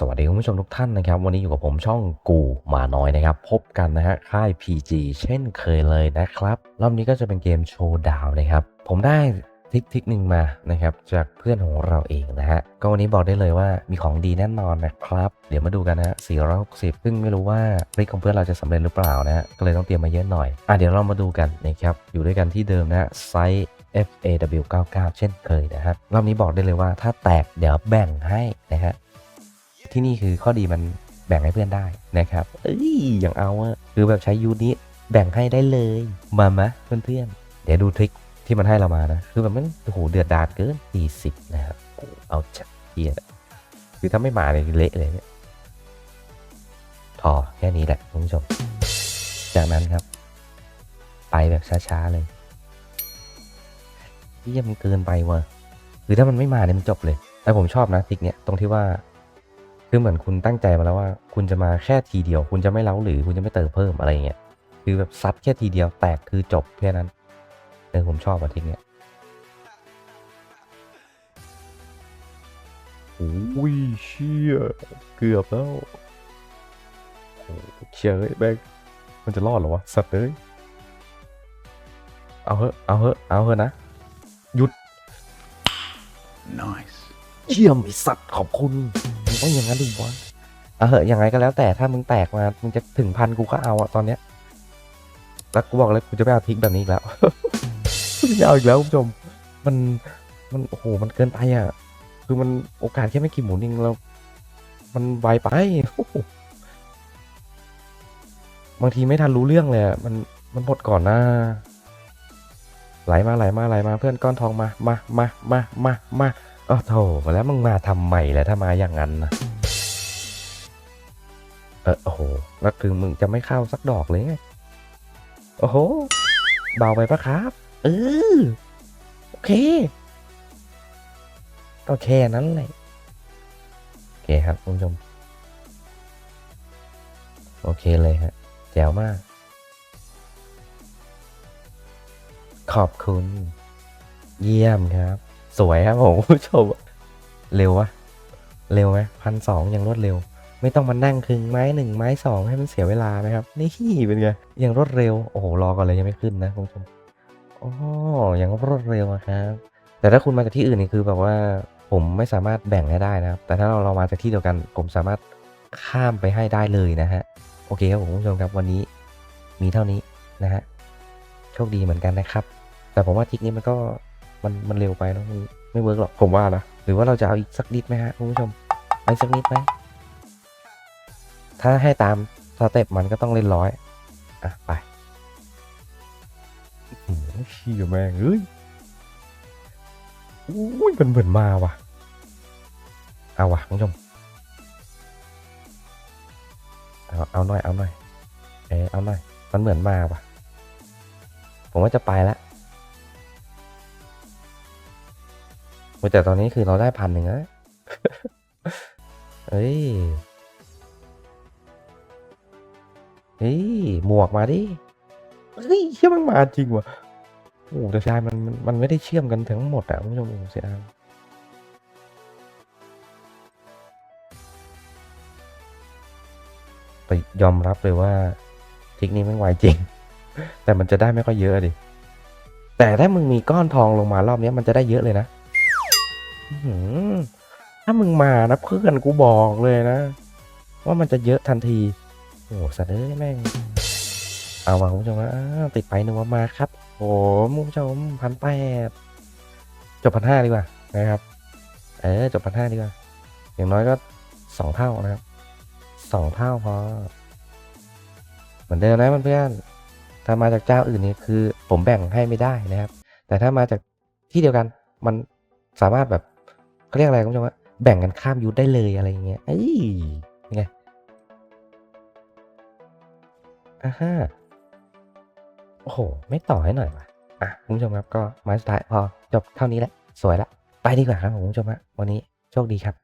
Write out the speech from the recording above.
สวัสดีคุณผู้ชมทุกท่านนะครับ วันนี้อยู่กับผมช่องกูมาน้อยนะครับ พบกันนะฮะค่าย PG เช่นเคยเลยนะครับ รอบนี้ก็จะเป็นเกมโชว์ดาวนะครับ ผมได้ทิกทิกหนึ่งมานะครับ จากเพื่อนของเราเองนะฮะ ก็วันนี้บอกได้เลยว่ามีของดีแน่นอนนะครับ เดี๋ยวมาดูกันนะฮะ460 ซึ่งไม่รู้ว่าริกของเพื่อนเราจะสำเร็จหรือเปล่านะฮะ ก็เลยต้องเตรียมมาเยอะหน่อยอะเดี๋ยวเรามาดูกันนะครับ อยู่ด้วยกันที่เดิมนะฮะไซส์ FAW99 เช่นเคยนะฮะ รอบนี้บอกได้เลยว่าถ้าแตกเดี๋ยวแบ่งให้นะฮะ ที่นี่คือข้อดีมันแบ่งให้เพื่อนได้นะครับ เอ้ยอย่างเอาอะคือแบบใช้ยูนิตแบ่งให้ได้เลย มามะเพื่อนๆ เดี๋ยวดูทริคที่มันให้เรามานะ คือแบบมันโอ้โหเดือดดาดเกิน40 นะครับเอาจัดเกียดคือถ้าไม่มาเนี่ยเละเลยเนี่ยพอแค่นี้แหละคุณผู้ชม จากนั้นครับ ไปแบบช้าๆเลยเยี่ยมนเกินไปว่ะคือถ้ามันไม่มาเนี่ยมันจบเลย แต่ผมชอบนะทริกเนี้ยตรงที่ว่า คือเหมือนคุณตั้งใจมาแล้วว่า คุณจะมาแค่ทีเดียว คุณจะไม่เล้าหรือคุณจะไม่เติมเพิ่มอะไรเงี้ยคือแบบซัดแค่ทีเดียวแตกคือจบแค่นั้นเออผมชอบอะทีเนี้ยโอ้ยเชี่ยเกือบแล้วโอ้เชี่ยเฮ้ยแบงมันจะรอดเหรอวะสัตว์เลยเอาเหอะเอาเหอะเอาเหอะนะหยุด Nice. เยี่ยมไอสัตว์ขอบคุณ มึงต้องอย่างนั้นดิวะเอาเหอะยังไงก็แล้วแต่ถ้ามึงแตกมา มึงจะถึงพันกูก็เอาอะตอนเนี้ยแล้วกูบอกเลยกูจะไม่เอาทิ้งแบบนี้อีกแล้วกูจะไม่เอาอีกแล้วคุณผู้ชม มัน มันโอ้โห มันเกินไปอะคือมันโอกาสแค่ไม่กี่หมุนเองแล้วมันไวไปบางทีไม่ทันรู้เรื่องเลยมัน มันหมดก่อนนะไหลมาไหลมาไหลมาเพื่อนก้อนทองมา มา มา มา มา มา อ้โถแล้วมึงมาทำไมล่ะถ้ามาอย่างนั้นนะเออโอ้โหแล้วคือมึงจะไม่เข้าสักดอกเลยไงโอ้โห เบาไปปะครับ เออโอเคก็แค่นั้นแหละโอเคครับคุณผู้ชม โอเคเลยฮะแจ๋วมาก ขอบคุณ เยี่ยมครับ สวยครับผมผู้ชม เร็ววะเร็วไหมพันสองยังรวดเร็ว ไม่ต้องมานั่งคึงไม้หนึ่งไม้สองให้มันเสียเวลานะครับ นี่เป็นไงยังรวดเร็ว โอ้โหรอก่อนเลยยังไม่ขึ้นนะคุณผู้ชมอ๋อยังรวดเร็วครับ แต่ถ้าคุณมาจากที่อื่นนี่คือแบบว่าผมไม่สามารถแบ่งให้ได้นะครับ แต่ถ้าเราเรามาจากที่เดียวกัน ผมสามารถข้ามไปให้ได้เลยนะฮะ โอเคครับผมคุณผู้ชมครับวันนี้มีเท่านี้นะฮะ โชคดีเหมือนกันนะครับ แต่ผมว่าทริกนี้มันก็ มันมันเร็วไปเนะไม่เวิร์กหรอกผมว่านะหรือว่าเราจะเอาอีกสักนิดไหมฮะคุณผู้ชมเอาอีกสักนิดไหมถ้าให้ตามสเต็ปมันก็ต้องเล่นร้อยอะไปอื้อหือเชี่ยแม่งเอ้ยอุ้ยมันเหมือนมาว่ะเอาว่ะคุณผู้ชมเอาเอาหน่อยเอาหน่อยเออเอาหน่อยมันเหมือนมาว่ะ ผมว่าจะไปแล้ว แต่ตอนนี้คือเราได้พันหนึ่งแล้วเอ้ย เฮ้ย หมวกมาดิ เฮ้ยเชื่อมันมาจริงวะโอ้แต่เสียดายมันมันไม่ได้เชื่อมกันทั้งหมดอะคุณผู้ชมเสียดายไปยอมรับเลยว่าทิกนี้ไม่งไวจริง แต่มันจะได้ไม่ค่อยเยอะดิ แต่ถ้ามึงมีก้อนทองลงมารอบนี้มันจะได้เยอะเลยนะ ถ้ามึงมานะเพื่อนกูบอกเลยนะ ว่ามันจะเยอะทันทีโอ้โหสัตว์เอ้ยแม่ง เอาว่ะคุณผู้ชมนะอ้าติดไปหนึ่งว่ามาครับโอ้คุณผู้ชมพันแปดจบพันห้าดีกว่านะครับ เออจบพันห้าดีกว่า อย่างน้อยก็สองเท่านะครับสองเท่าพอ เหมือนเดิมนะเพื่อนๆถ้ามาจากเจ้าอื่นนี่คือ ผมแบ่งให้ไม่ได้นะครับ แต่ถ้ามาจากที่เดียวกันมันสามารถแบบ เขาเรียกอะไรคุณผู้ชมว่าแบ่งกันข้ามยุทธได้เลยอะไรอย่างเงี้ยเอ้ยเป็นไงอ่าฮะโอ้โห ไม่ต่อให้หน่อยวะอะคุณผู้ชมครับก็ไม้สุดท้ายพอจบเท่านี้แหละ สวยละ ไปดีกว่าครับผมคุณผู้ชมฮะวันนี้โชคดีครับ